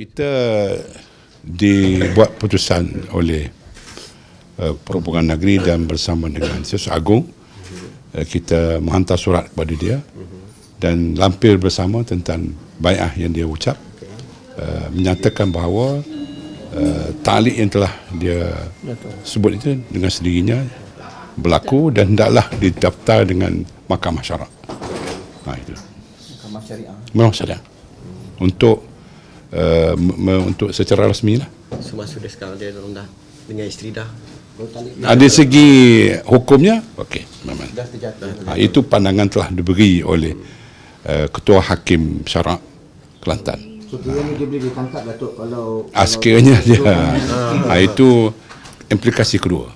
Kita dibuat putusan oleh uh, Perhubungan Negeri dan bersama dengan Siasat Agung uh, kita menghantar surat kepada dia dan lampir bersama tentang bai'ah yang dia ucap uh, menyatakan bahawa uh, talik yang telah dia sebut itu dengan sendirinya berlaku dan hendaklah didaftar dengan mahkamah syarak. Ha itu. Mahkamah Syariah. Memang syariah. Untuk uh, untuk secara rasmi lah. Semua sudah sekarang dia orang dah dengan isteri dah. Kalau Ada segi hukumnya, okey, memang. dah terjatuh. Ha, itu pandangan telah diberi oleh uh, Ketua Hakim Syarak Kelantan. So kira dia boleh ditangkap Datuk kalau Ah, sekiranya dia, ha, itu implikasi kedua.